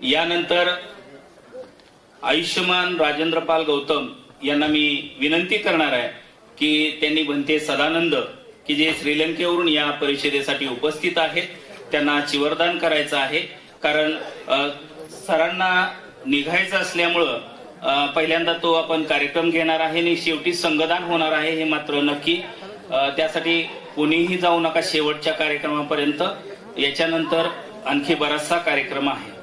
यानंतर आयुष्यमान राजेंद्रपाल गौतम यांना मी विनंती करणार आहे की त्यांनी बनते सदानंद की जे श्रीलंकेवरून या परिषदेसाठी उपस्थित आहेत त्यांना चिवरदान करायचं आहे. कारण सरांना निघायचं असल्यामुळं पहिल्यांदा तो आपण कार्यक्रम घेणार आहे आणि शेवटी संगदान होणार आहे हे मात्र नक्की. त्यासाठी कोणीही जाऊ नका शेवटच्या कार्यक्रमापर्यंत. याच्यानंतर आणखी बराचसा कार्यक्रम आहे.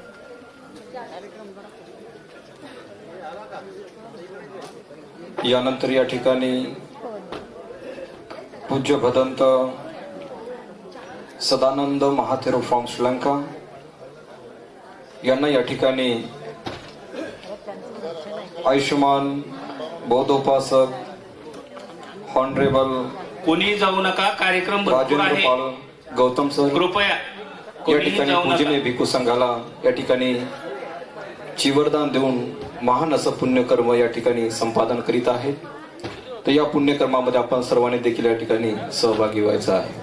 यानंतर या ठिकाणी पूज्य भदंत सदानंद महाथेरो फ्रॉम श्रीलंका यांना या ठिकाणी आयुष्यमान बौद्धोपासक हॉनरेबल कोणी जाऊ नका कार्यक्रम राजेंद्र गौतम सर कृपया या ठिकाणी नका. भिकू संघाला या ठिकाणी चिवरदान देऊन महान असं पुण्यकर्म या ठिकाणी संपादन करीत आहेत तर या पुण्यकर्मामध्ये आपण सर्वांनी देखील या ठिकाणी सहभागी व्हायचं आहे.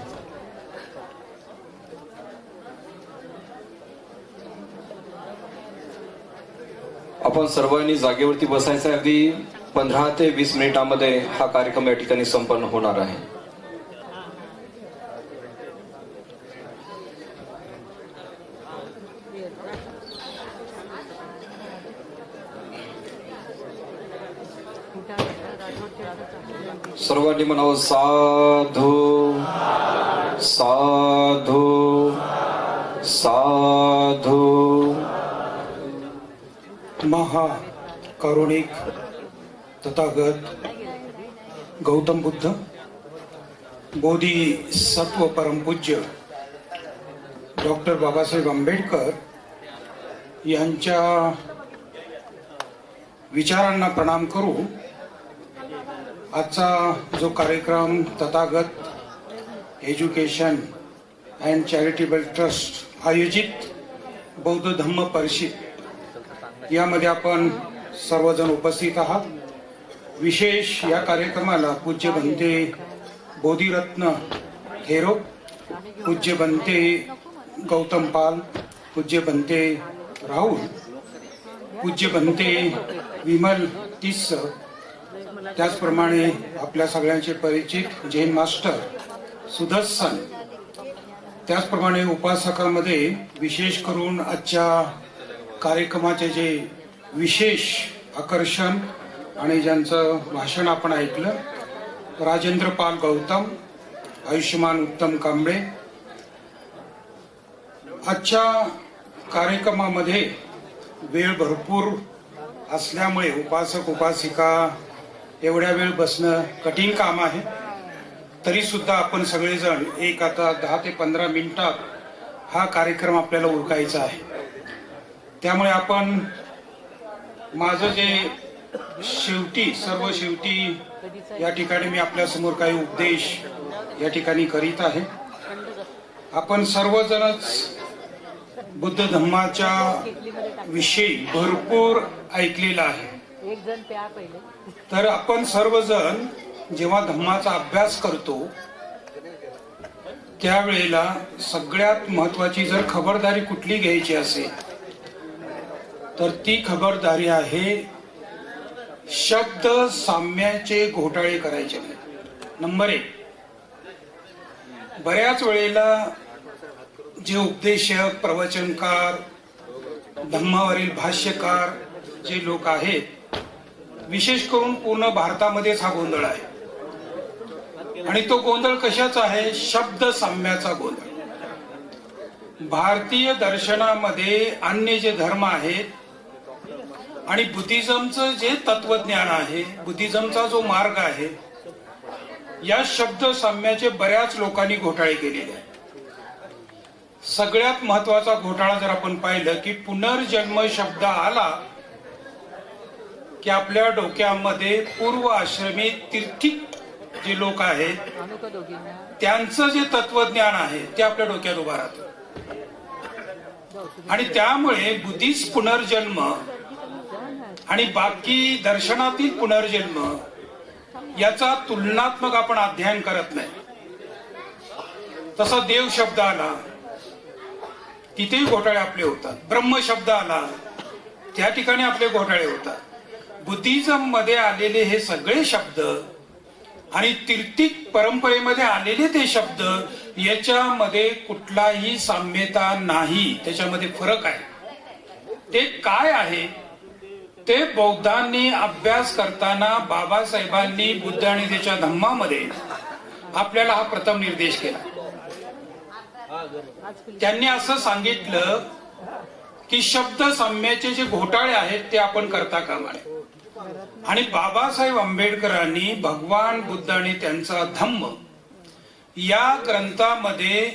आपण सर्वांनी जागेवरती बसायचं अगदी पंधरा ते वीस मिनिटांमध्ये हा कार्यक्रम या ठिकाणी संपन्न होणार आहे. सर्वांनी म्हणावं साधू साधू साधू. महा करुणिक तथागत गौतम बुद्ध बोधी सत्व परमपूज्य डॉक्टर बाबासाहेब आंबेडकर यांच्या विचारांना प्रणाम करू आजचा जो कार्यक्रम Tathagat education and charitable trust आयोजित बौद्ध धम्म परिषद यामध्ये आपण सर्वजण उपस्थित आहात. विशेष या कार्यक्रमाला पूज्य बनते बोधिरत्न थेरो पूज्य बनते गौतम पाल पूज्य बनते राहुल पूज्य बनते विमल तिस्स त्याचप्रमाणे आपल्या सगळ्यांचे परिचित जैन मास्टर सुदर्शन त्याचप्रमाणे उपासकामध्ये विशेष करून आजच्या कार्यक्रमाचे जे विशेष आकर्षण आणि ज्यांचं भाषण आपण ऐकलं राजेंद्र पाल गौतम आयुष्यमान उत्तम कांबळे. आजच्या कार्यक्रमामध्ये वेळ भरपूर असल्यामुळे उपासक उपासिका एवढ्या वेळ बसणं कठीण काम आहे. तरी सुद्धा आपण सगळेजण एक आता दहा ते पंधरा मिनिटात हा कार्यक्रम आपल्याला उरकायचा आहे. त्यामुळे आपण माझं जे शेवटी सर्व शेवटी या ठिकाणी मी आपल्यासमोर काही उपदेश या ठिकाणी करीत आहे. आपण सर्वजणच बुद्ध धम्माच्या विषयी भरपूर ऐकलेलं आहे. एक जण प्या पहिले. तर आपण सर्वजण जेव्हा धम्माचा अभ्यास करतो त्यावेळेला सगळ्यात महत्वाची जर खबरदारी कुठली घ्यायची असेल तर ती खबरदारी आहे शब्द साम्याचे घोटाळे करायचे. नंबर एक. बऱ्याच वेळेला जे उपदेशक प्रवचनकार धम्मावरील भाष्यकार जे लोक आहेत विशेष करून पूर्ण भारतामध्येच हा गोंधळ आहे. आणि तो गोंधळ कशाचा आहे? शब्द साम्याचा गोंधळ. भारतीय दर्शनामध्ये अन्य जे धर्म आहेत आणि बुद्धिझमचं जे तत्वज्ञान आहे बुद्धिझमचा जो मार्ग आहे या शब्द साम्याचे बऱ्याच लोकांनी घोटाळे केलेले आहेत. सगळ्यात महत्त्वाचा घोटाळा जर आपण पाहिलं की पुनर्जन्म शब्द आला की आपल्या डोक्यामध्ये पूर्व आश्रमी तीर्थिक जे लोक आहेत त्यांचं जे तत्वज्ञान आहे ते आपल्या डोक्यात उभा राहत. आणि त्यामुळे बुद्धिस्ट पुनर्जन्म आणि बाकी दर्शनातील पुनर्जन्म याचा तुलनात्मक आपण अध्ययन करत नाही. तसा देव शब्द आला तिथेही घोटाळे आपले होतात. ब्रह्म शब्द आला त्या ठिकाणी आपले घोटाळे होतात. बुद्धिझममध्ये आलेले हे सगळे शब्द आणि तीर्थिक परंपरेमध्ये आलेले ते शब्द याच्यामध्ये कुठलाही साम्यता नाही. त्याच्यामध्ये फरक आहे. ते काय आहे? ते बौद्धांनी अभ्यास करताना बाबासाहेबांनी बुद्ध आणि त्याच्या धम्मामध्ये आपल्याला हा प्रथम निर्देश केला. त्यांनी असं सांगितलं की शब्द साम्याचे जे घोटाळे आहेत ते आपण करता कामा नये. आणि बाबासाहेब आंबेडकरांनी भगवान बुद्ध आणि त्यांचा धम्म या ग्रंथामध्ये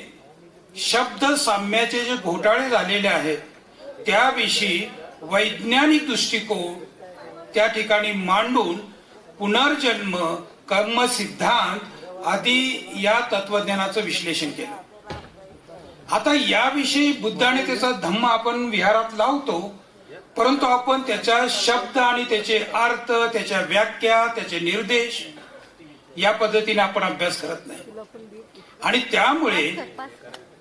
शब्द साम्याचे जे घोटाळे झालेले आहेत त्याविषयी वैज्ञानिक दृष्टिकोन त्या ठिकाणी मांडून पुनर्जन्म कर्म सिद्धांत आदी या तत्वज्ञानाचं विश्लेषण केलं. आता याविषयी बुद्ध आणि त्याचा धम्म आपण विहारात लावतो परंतु आपण त्याच्या शब्द आणि त्याचे अर्थ त्याच्या व्याख्या त्याचे निर्देश या पद्धतीने आपण अभ्यास करत नाही. आणि त्यामुळे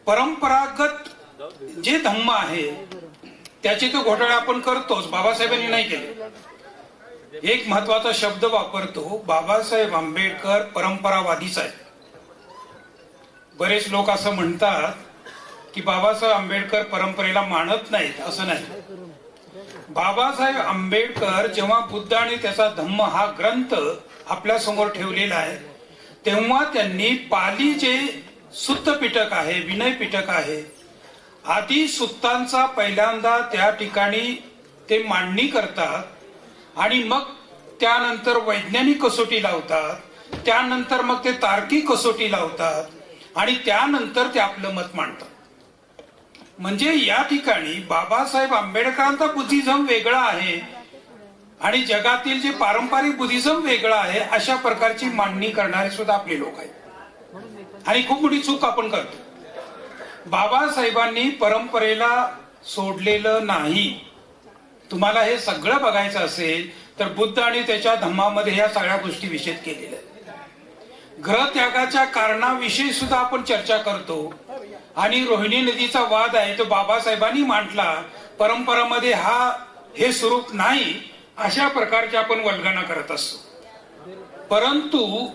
परंपरागत जे धम्म आहे त्याचे तो घोटाळे आपण करतोच. बाबासाहेबांनी नाही केले. एक महत्त्वाचा शब्द वापरतो बाबासाहेब आंबेडकर परंपरावादीच आहे बरेच लोक असं म्हणतात की बाबासाहेब आंबेडकर परंपरेला मानत नाहीत असं नाही. बाबासाहेब आंबेडकर जेव्हा बुद्ध आणि त्याचा धम्म हा ग्रंथ आपल्यासमोर ठेवलेला आहे तेव्हा त्यांनी पाली जे सुत्त पिटक आहे विनय पिटक आहे आधी सुत्तांचा पहिल्यांदा त्या ठिकाणी ते मांडणी करतात आणि मग त्यानंतर वैज्ञानिक कसोटी लावतात त्यानंतर मग ते तार्किक कसोटी लावतात आणि त्यानंतर ते आपलं मत मांडतात. म्हणजे या ठिकाणी बाबासाहेब आंबेडकरांचा बुद्धिझम वेगळा आहे आणि जगातील जे पारंपरिक बुद्धिझम वेगळा आहे अशा प्रकारची मांडणी करणारे सुद्धा आपले लोक आहेत. आणि खूप मोठी चूक आपण करतो. बाबासाहेबांनी परंपरेला सोडलेलं नाही. तुम्हाला हे सगळं बघायचं असेल तर बुद्ध आणि त्याच्या धम्मामध्ये ह्या सगळ्या गोष्टी विषेद केलेल्या आहेत. ग्रहत्यागाच्या कारणाविषयी सुद्धा आपण चर्चा करतो. आणि रोहिणी नदीचा वाद आहे तो बाबासाहेबांनी मांडला. परंपरामध्ये हा हे स्वरूप नाही अशा प्रकारची आपण वल्गना करत असतो. परंतु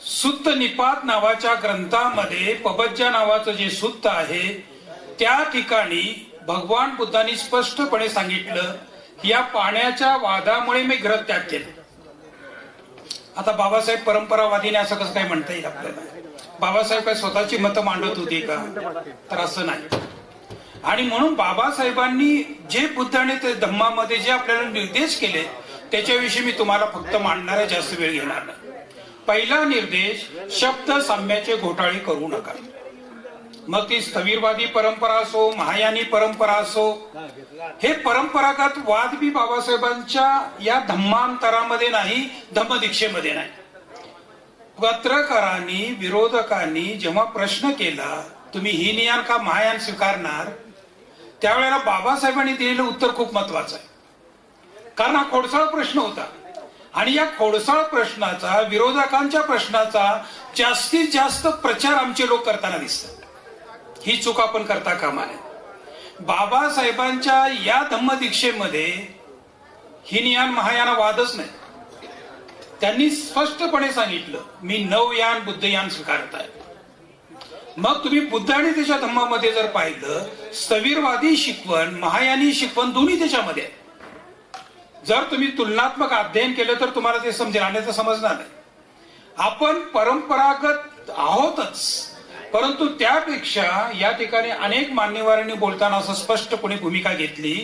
सुत्त निपात नावाच्या ग्रंथामध्ये पबज्जा नावाचं जे सुत्त आहे त्या ठिकाणी भगवान बुद्धांनी स्पष्टपणे सांगितलं या पाण्याच्या वादामुळे मी ग्रह त्याग केले. आता बाबासाहेब परंपरावादीने असं कसं काय म्हणता येईल आपल्याला? बाबासाहेब काय स्वतःची मतं मांडत होती का? तर असं नाही. आणि म्हणून बाबासाहेबांनी जे बुद्धाने ते धम्मामध्ये जे आपल्याला निर्देश केले त्याच्याविषयी मी तुम्हाला फक्त मांडणार जास्त वेळ घेणार नाही. पहिला निर्देश शब्द साम्याचे घोटाळे करू नका. मग ती स्थवीरवादी परंपरा असो महायानी परंपरा असो हे परंपरागत वाद बी बाबासाहेबांच्या या धम्मांतरामध्ये नाही धम्मदीक्षेमध्ये नाही. पत्रकारांनी विरोधकांनी जेव्हा प्रश्न केला तुम्ही ही नियान का महायान स्वीकारणार? त्यावेळेला बाबासाहेबांनी दिलेलं उत्तर खूप महत्वाचं आहे. कारण हा खोडसाळ प्रश्न होता. आणि या खोडसाळ प्रश्नाचा विरोधकांच्या प्रश्नाचा जास्तीत जास्त प्रचार आमचे लोक करताना दिसतात. ही चूक आपण करता कामा नये. बाबासाहेबांच्या या धम्मदीक्षेमध्ये नियान महायान वादच नाही. त्यांनी स्पष्टपणे सांगितलं मी नवयान बुद्धयान स्वीकारत आहे. मग तुम्ही बुद्ध आणि त्याच्या धम्मामध्ये जर पाहिलं स्थवीरवादी शिकवण महायानी शिकवण दोन्ही त्याच्यामध्ये आहे. जर तुम्ही तुलनात्मक अध्ययन केलं तर तुम्हाला ते समजेल. आणि समजणार नाही. आपण परंपरागत आहोतच. परंतु त्यापेक्षा या ठिकाणी अनेक मान्यवरांनी बोलताना असं स्पष्टपणे भूमिका घेतली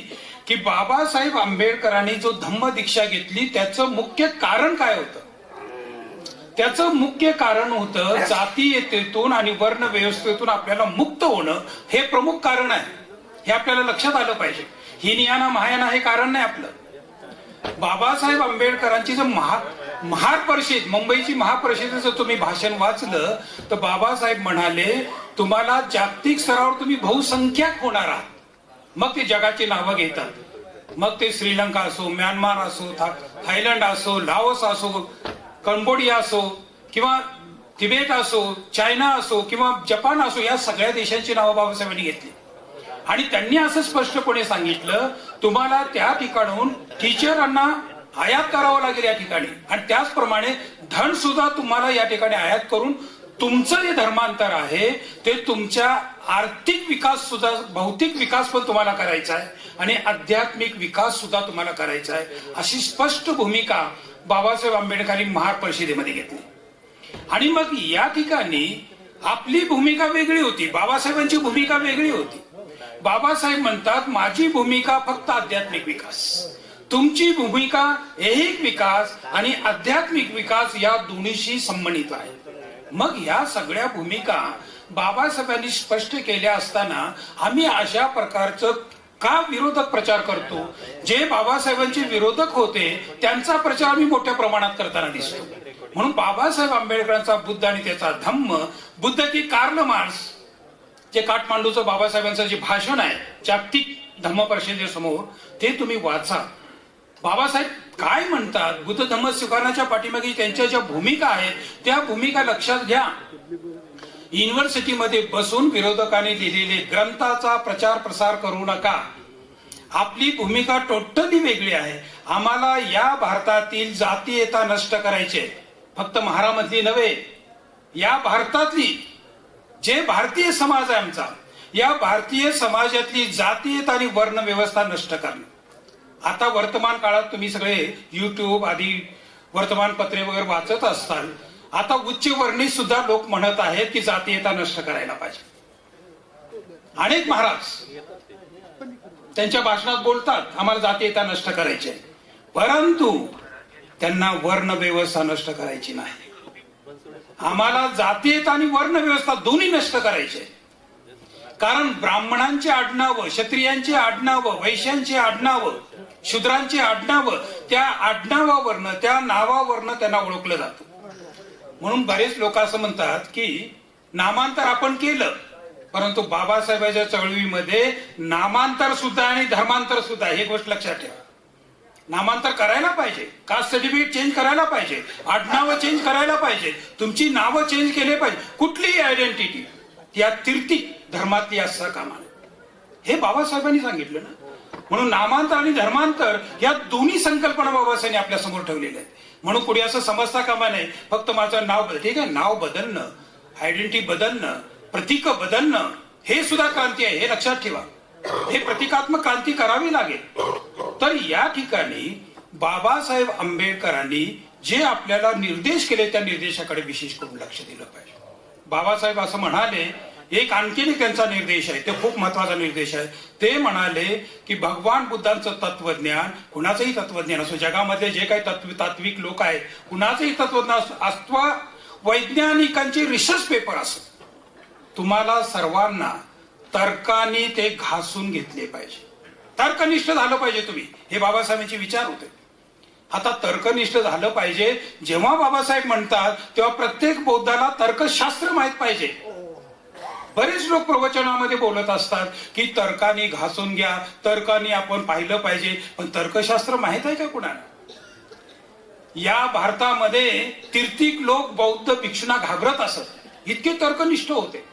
की बाबासाहेब आंबेडकरांनी जो धम्म दीक्षा घेतली त्याचं मुख्य कारण काय होतं? त्याचं मुख्य कारण होतं जातीयतेतून आणि वर्ण व्यवस्थेतून आपल्याला मुक्त होणं हे प्रमुख कारण आहे. हे आपल्याला लक्षात आलं पाहिजे. हिनियाना महायाना हे कारण नाही आपलं. बाबासाहेब आंबेडकरांची जर महा महापरिषद मुंबईची महापरिषदेचं तुम्ही भाषण वाचलं तर बाबासाहेब म्हणाले तुम्हाला जागतिक स्तरावर तुम्ही बहुसंख्याक होणार आहात. मग ते जगाची नावं घेतात. मग ते श्रीलंका असो म्यानमार असो थायलंड असो लाओस असो कंबोडिया असो किंवा तिबेट असो चायना असो किंवा जपान असो या सगळ्या देशांची नावं बाबासाहेबांनी घेतली. आणि त्यांनी असं स्पष्टपणे सांगितलं तुम्हाला त्या ठिकाणून टीचरांना आयात करावं लागेल या ठिकाणी. आणि त्याचप्रमाणे धन सुद्धा तुम्हाला या ठिकाणी आयात करून तुमचं जे धर्मांतर आहे ते तुमच्या आर्थिक विकास सुद्धा भौतिक विकास पण तुम्हाला करायचा आहे. आणि आध्यात्मिक विकास सुद्धा तुम्हाला करायचा आहे. अशी स्पष्ट भूमिका बाबासाहेब आंबेडकरांनी महापरिषदेमध्ये घेतली. आणि मग या ठिकाणी आपली भूमिका वेगळी होती. बाबासाहेबांची भूमिका वेगळी होती. बाबासाहेब म्हणतात माझी भूमिका फक्त आध्यात्मिक विकास. तुमची भूमिका ऐहिक विकास आणि आध्यात्मिक विकास या दोन्हीशी संबंधित आहे. मग या सगळ्या भूमिका बाबासाहेबांनी स्पष्ट केल्या असताना आम्ही अशा प्रकारचं का विरोधक प्रचार करतो? जे बाबासाहेबांचे विरोधक होते त्यांचा प्रचार आम्ही मोठ्या प्रमाणात करताना दिसतो. म्हणून बाबासाहेब आंबेडकरांचा बुद्ध आणि त्याचा धम्म बुद्ध की कार्ल मार्स जे काठमांडूचं बाबासाहेबांचं जे भाषण आहे जागतिक धम्म परिषदेसमोर ते तुम्ही वाचा. बाबासाहेब काय म्हणतात? बुद्ध धम्म स्वीकारण्याच्या पाठीमागे त्यांच्या ज्या भूमिका आहेत त्या भूमिका लक्षात घ्या. युनिव्हर्सिटीमध्ये बसून विरोधकांनी लिहिलेले ग्रंथाचा प्रचार प्रसार करू नका. आपली भूमिका टोटली वेगळी आहे. आम्हाला या भारतातील जातीयता नष्ट करायचे फक्त महारामधली नव्हे या भारतातली जे भारतीय समाज आहे आमचा या भारतीय समाजातली जातीयता आणि वर्ण व्यवस्था नष्ट करणं. आता वर्तमान काळात तुम्ही सगळे युट्यूब आधी वर्तमानपत्रे वगैरे वाचत असताल आता उच्च वर्णी सुद्धा लोक म्हणत आहेत की जातीयता नष्ट करायला पाहिजे. अनेक महाराज त्यांच्या भाषणात बोलतात आम्हाला जातीयता नष्ट करायची परंतु त्यांना वर्ण व्यवस्था नष्ट करायची नाही. आम्हाला जातीयता आणि वर्ण व्यवस्था दोन्ही नष्ट करायचे कारण ब्राह्मणांची आडनावं क्षत्रियांची आडनावं वैश्यांची आडनावं शूद्रांची आडनावं त्या आडनावावरनं त्या नावावरनं त्यांना ओळखलं जातं. म्हणून बरेच लोक असं म्हणतात की नामांतर आपण केलं परंतु बाबासाहेबांच्या चळवळीमध्ये नामांतर सुद्धा आणि धर्मांतर सुद्धा ही गोष्ट लक्षात ठेवा. नामांतर करायला पाहिजे कास्ट सर्टिफिकेट चेंज करायला पाहिजे आडनावं चेंज करायला पाहिजे तुमची नावं चेंज केले पाहिजे कुठलीही आयडेंटिटी या तीर्थी धर्मातली असता कामा हे बाबासाहेबांनी सांगितलं ना. म्हणून नामांतर आणि धर्मांतर या दोन्ही संकल्पना बाबासाहेबांनी आपल्यासमोर ठेवलेल्या आहेत. म्हणून कुणी असं समजता कामा नये फक्त माझं नाव बदल. ठीक आहे नाव बदलणं आयडेंटिटी बदलणं प्रतीक बदलणं हे सुद्धा क्रांती आहे हे लक्षात ठेवा. हे प्रतिकात्मक क्रांती करावी लागेल. तर या ठिकाणी बाबासाहेब आंबेडकरांनी जे आपल्याला निर्देश केले त्या निर्देशाकडे विशेष करून लक्ष दिलं पाहिजे. बाबासाहेब असं म्हणाले एक आणखीन एक त्यांचा निर्देश आहे. ते खूप महत्त्वाचा निर्देश आहे. ते म्हणाले की भगवान बुद्धांचं तत्वज्ञान कुणाचंही तत्वज्ञान असो जगामध्ये जे काही तत्व तात्विक लोक आहेत कुणाचंही तत्वज्ञान असतो अथवा वैज्ञानिकांचे रिसर्च पेपर असो तुम्हाला सर्वांना तर्काने ते घासून घेतले पाहिजे. तर्कनिष्ठ झालं पाहिजे तुम्ही. हे बाबासाहेबांचे विचार होते. आता तर्कनिष्ठ झालं पाहिजे. जेव्हा बाबासाहेब म्हणतात तेव्हा प्रत्येक बौद्धाला तर्कशास्त्र माहीत पाहिजे. बरेच लोक प्रवचनामध्ये बोलत असतात की तर्काने घासून घ्या तर्काने आपण पाहिलं पाहिजे. पण तर्कशास्त्र माहीत आहे का कुणाला? या भारतामध्ये तीर्थिक लोक बौद्ध भिक्षूंना घाबरत असत. इतके तर्कनिष्ठ होते.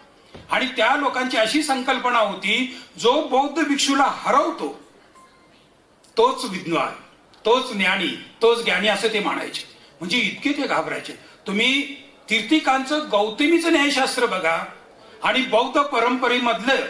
आणि त्या लोकांची अशी संकल्पना होती जो बौद्ध भिक्षूला हरवतो तोच विद्वान तोच ज्ञानी तोच ज्ञानी असं ते मानायचे म्हणजे इतके ते घाबरायचे. तुम्ही तीर्थिकांचं गौतमीचं न्यायशास्त्र बघा. आणि बौद्ध परंपरेमधलं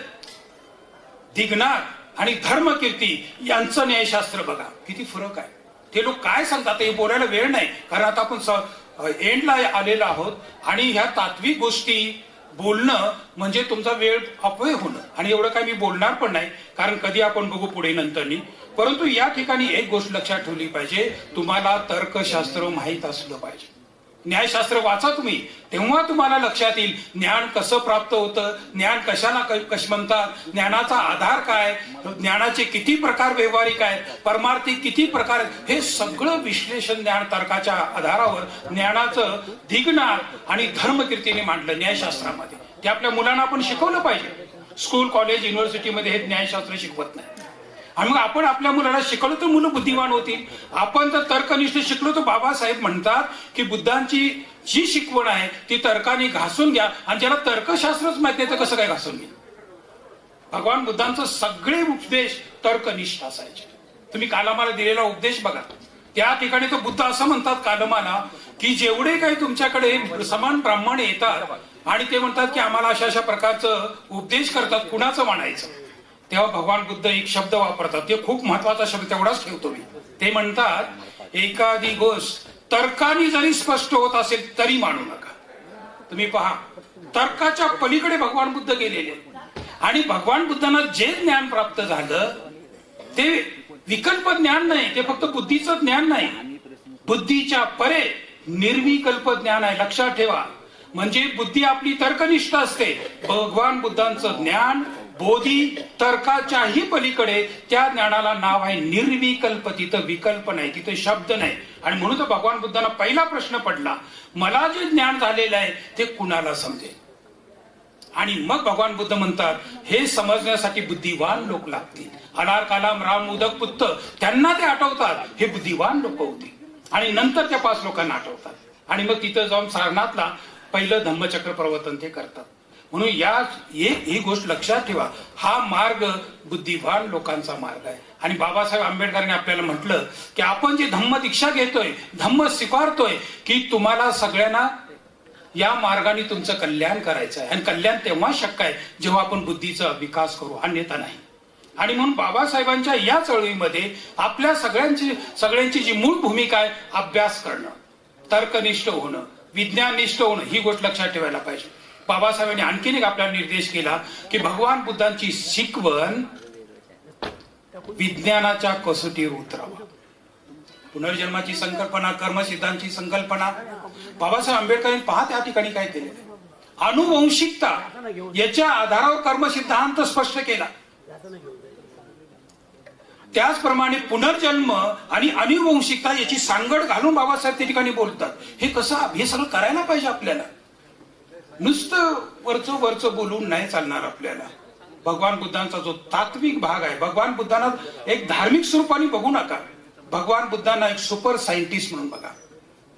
दिग्नाथ आणि धर्मकीर्ती यांचं न्यायशास्त्र बघा. किती फरक आहे. ते लोक काय सांगतात हे बोलायला वेळ नाही. कारण आता आपण एंडला आलेलो आहोत आणि ह्या तात्विक गोष्टी बोलणं म्हणजे तुमचा वेळ अपव्यय होणं. आणि एवढं काय मी बोलणार पण नाही कारण कधी आपण बघू पुढे नंतरनी परंतु या ठिकाणी एक गोष्ट लक्षात ठेवली पाहिजे. तुम्हाला तर्कशास्त्र माहीत असलं पाहिजे. न्यायशास्त्र वाचा तुम्ही. तेव्हा तुम्हाला लक्षात येईल ज्ञान कसं प्राप्त होतं ज्ञान कशाला कश म्हणतात ज्ञानाचा आधार काय ज्ञानाचे किती प्रकार व्यवहारिक आहेत परमार्थी किती प्रकार आहेत हे सगळं विश्लेषण ज्ञान तर्काच्या आधारावर ज्ञानाचं दिग्नार आणि धर्मकीर्तीने मांडलं न्यायशास्त्रामध्ये. ते आपल्या मुलांना आपण शिकवलं पाहिजे. स्कूल कॉलेज युनिव्हर्सिटीमध्ये हे न्यायशास्त्र शिकवत नाही. आणि मग आपण आपल्या मुलाला शिकवलं तर मुलं बुद्धिमान होतील. आपण तर तर्कनिष्ठ शिकलो तर बाबासाहेब म्हणतात की बुद्धांची जी शिकवण आहे ती तर्काने घासून घ्या. आणि ज्याला तर्कशास्त्रच माहीत नाही तर कसं काय घासून घ्या? भगवान बुद्धांचं सगळे उपदेश तर्कनिष्ठ असायचे. तुम्ही कालमाला दिलेला उपदेश बघा. त्या ठिकाणी तो बुद्ध असं म्हणतात कालमाला की जेवढे काही तुमच्याकडे समान ब्राह्मण येतात आणि ते म्हणतात की आम्हाला अशा अशा प्रकारचं उपदेश करतात कुणाचं म्हणायचं? तेव्हा भगवान बुद्ध एक शब्द वापरतात. ते खूप महत्त्वाचा शब्द तेवढाच ठेवतो मी. ते म्हणतात एखादी गोष्ट तर्काने जरी स्पष्ट होत असेल तरी मानू नका. तुम्ही पहा तर्काच्या पलीकडे भगवान बुद्ध गेलेले आणि भगवान बुद्धांना जे ज्ञान प्राप्त झालं ते विकल्प ज्ञान नाही ते फक्त बुद्धीचं ज्ञान नाही. बुद्धीच्या परे निर्विकल्प ज्ञान आहे. लक्षात ठेवा. म्हणजे बुद्धी आपली तर्कनिष्ठ असते. भगवान बुद्धांचं ज्ञान बोधी तर्काच्याही पलीकडे त्या ज्ञानाला नाव आहे निर्विकल्प. तिथं विकल्प नाही तिथं शब्द नाही. आणि म्हणून तर भगवान बुद्धांना पहिला प्रश्न पडला मला जे ज्ञान झालेलं आहे ते कुणाला समजेल? आणि मग भगवान बुद्ध म्हणतात हे समजण्यासाठी बुद्धिवान लोक लागतील. अनार कालाम राम उदक पुत्त त्यांना ते आठवतात हे बुद्धिवान लोक होते. आणि नंतर त्या पाच लोकांना आठवतात. आणि मग तिथं जाऊन सारनाथला पहिलं धम्मचक्र प्रवर्तन ते करतात. म्हणून या ही गोष्ट लक्षात ठेवा. हा मार्ग बुद्धिवान लोकांचा मार्ग आहे. आणि बाबासाहेब आंबेडकरांनी आपल्याला म्हटलं की आपण जे धम्म दीक्षा घेतोय धम्म स्वीकारतोय की तुम्हाला सगळ्यांना या मार्गाने तुमचं कल्याण करायचं आहे. आणि कल्याण तेव्हा शक्य आहे जेव्हा आपण बुद्धीचा विकास करू अन्यथा नाही. आणि म्हणून बाबासाहेबांच्या या चळवळीमध्ये आपल्या सगळ्यांची सगळ्यांची जी मूळ भूमिका आहे अभ्यास करणं तर्कनिष्ठ होणं विज्ञाननिष्ठ होणं ही गोष्ट लक्षात ठेवायला पाहिजे. बाबासाहेबांनी आणखीन एक आपल्याला निर्देश केला की भगवान बुद्धांची शिकवण विज्ञानाच्या कसोटीवर उतरावा. पुनर्जन्माची संकल्पना कर्मसिद्धांची संकल्पना. बाबासाहेब आंबेडकरांनी पहा त्या ठिकाणी काय केले अनुवंशिकता याच्या आधारावर कर्मसिद्धांत स्पष्ट केला. त्याचप्रमाणे पुनर्जन्म आणि अनुवंशिकता याची सांगड घालून बाबासाहेब त्या ठिकाणी बोलतात. हे कसं हे सगळं करायला पाहिजे आपल्याला. नुसतं वरचं वरचं बोलून नाही चालणार आपल्याला. भगवान बुद्धांचा जो तात्विक भाग आहे भगवान बुद्धांना एक धार्मिक स्वरूपाने बघू नका. भगवान बुद्धांना एक सुपर सायंटिस्ट म्हणून बघा.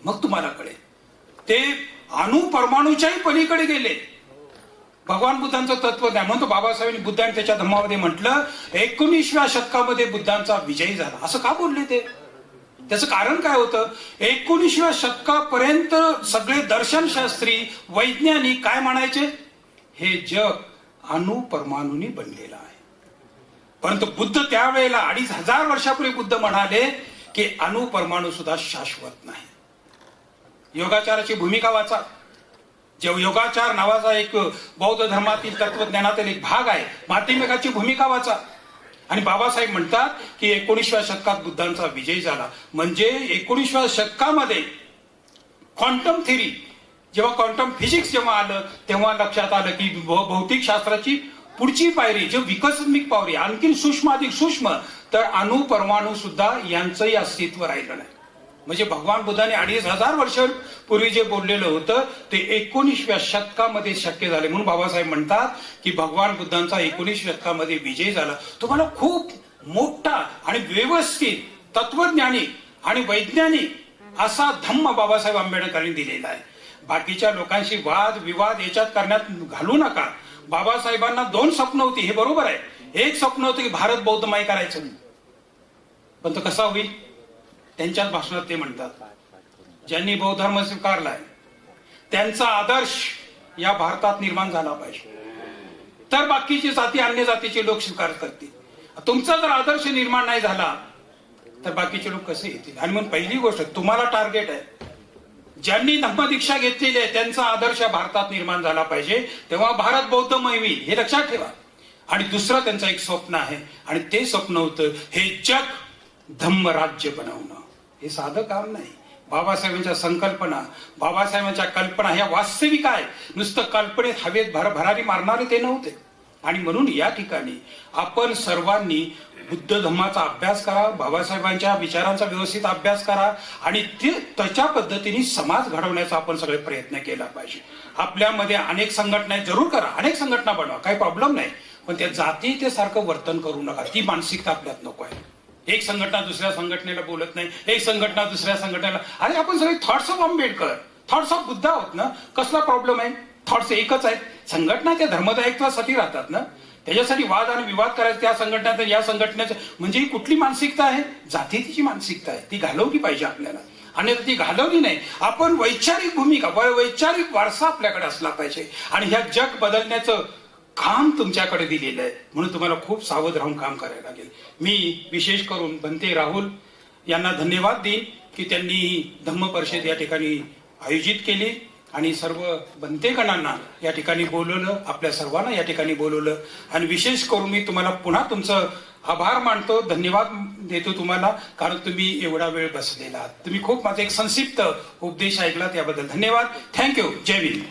मग तुम्हाला कळेल. ते अणु परमाणूच्याही पलीकडे गेले. भगवान बुद्धांचं तत्वज्ञान म्हणतो बाबासाहेबांनी बुद्धांनी त्याच्या धम्मामध्ये म्हटलं एकोणीसव्या शतकामध्ये बुद्धांचा विजय झाला. असं का बोलले ते? त्याचं कारण काय होतं? एकोणीसव्या शतकापर्यंत सगळे दर्शनशास्त्री वैज्ञानिक काय म्हणायचे? हे जग अणु परमाणूंनी बनलेलं आहे. परंतु बुद्ध त्यावेळेला अडीच हजार वर्षापूर्वी बुद्ध म्हणाले की अणु परमाणू सुद्धा शाश्वत नाही. योगाचाराची भूमिका वाचा. जे योगाचार नावाचा एक बौद्ध धर्मातील तत्वज्ञानातील एक भाग आहे माध्यमिकाची भूमिका वाचा. आणि बाबासाहेब म्हणतात की एकोणीसव्या शतकात बुद्धांचा विजय झाला. म्हणजे एकोणीसव्या शतकामध्ये क्वांटम थेरी जेव्हा क्वांटम फिजिक्स जेव्हा आलं तेव्हा लक्षात आलं की भौतिक शास्त्राची पुढची पायरी जे विकसनिक पावरी आणखी सूक्ष्म अधिक सूक्ष्म तर अणु परमाणू सुद्धा यांचंही अस्तित्व राहिलं नाही म्हणजे भगवान बुद्धाने अडीच हजार वर्षापूर्वी जे बोललेलं होतं ते एकोणीसव्या शतकामध्ये शक्य झाले. म्हणून बाबासाहेब म्हणतात की भगवान बुद्धांचा एकोणीस शतकामध्ये विजय झाला. तुम्हाला खूप मोठा आणि व्यवस्थित तत्वज्ञानी आणि वैज्ञानिक असा धम्म बाबासाहेब आंबेडकरांनी दिलेला आहे. बाकीच्या लोकांशी वाद विवाद याच्यात करण्यात घालू नका. बाबासाहेबांना दोन स्वप्न होती हे बरोबर आहे. एक स्वप्न होतं की भारत बौद्धमय करायचं. पण तो कसा होईल? त्यांच्याच भाषणात ते म्हणतात. ज्यांनी बौद्ध धर्म स्वीकारलाय त्यांचा आदर्श या भारतात निर्माण झाला पाहिजे. तर बाकीची जाती अन्य जातीचे लोक स्वीकार करतील. तुमचा जर आदर्श निर्माण नाही झाला तर बाकीचे लोक कसे येतील? आणि मग पहिली गोष्ट तुम्हाला टार्गेट आहे. ज्यांनी धम्मदीक्षा घेतलेली आहे त्यांचा आदर्श भारतात निर्माण झाला पाहिजे. तेव्हा भारत बौद्ध मैवी हे लक्षात ठेवा. आणि दुसरं त्यांचं एक स्वप्न आहे. आणि ते स्वप्न होतं हे जग धम्म राज्य बनवणं. हे साधं काम नाही. बाबासाहेबांच्या संकल्पना बाबासाहेबांच्या कल्पना ह्या वास्तविक आहे नुसतं कल्पनेत हवेत भर भरारी मारणारे ते नव्हते. आणि म्हणून या ठिकाणी आपण सर्वांनी बुद्ध धम्माचा अभ्यास करा बाबासाहेबांच्या विचारांचा व्यवस्थित अभ्यास करा आणि ते त्याच्या पद्धतीने समाज घडवण्याचा आपण सगळे प्रयत्न केला पाहिजे. आपल्यामध्ये अनेक संघटना जरूर करा. अनेक संघटना बनवा काही प्रॉब्लेम नाही. पण त्या जाती ते सारखं वर्तन करू नका. ती मानसिकता आपल्यात नको आहे. एक संघटना दुसऱ्या संघटनेला बोलत नाही एक संघटना दुसऱ्या संघटनेला. अरे आपण सगळे thoughts of Ambedkar thoughts of Buddha आहोत ना? कसला प्रॉब्लेम आहे? थॉट्स एकच आहेत. संघटना त्या धर्मदायित्वासाठी राहतात ना? त्याच्यासाठी वाद आणि विवाद करायचा त्या संघटनेचं या संघटनेचं. म्हणजे ही कुठली मानसिकता आहे? जातीची मानसिकता आहे. ती घालवली पाहिजे आपल्याला. आणि ती घालवली नाही आपण वैचारिक भूमिका वैचारिक वारसा आपल्याकडे असला पाहिजे. आणि ह्या जग बदलण्याचं काम तुमच्याकडे दिलेलं आहे. म्हणून तुम्हाला खूप सावध राहून काम करायला लागेल. मी विशेष करून बनते राहुल यांना धन्यवाद देईन की त्यांनी धम्म परिषद या ठिकाणी आयोजित केली आणि सर्व बनतेगणांना या ठिकाणी बोलवलं आपल्या सर्वांना या ठिकाणी बोलवलं. आणि विशेष करून मी तुम्हाला पुन्हा तुमचं आभार मानतो धन्यवाद देतो तुम्हाला कारण तुम्ही एवढा वेळ बसलेला आहात. तुम्ही खूप माझा एक संक्षिप्त उपदेश ऐकला त्याबद्दल धन्यवाद. थँक्यू जय भीम.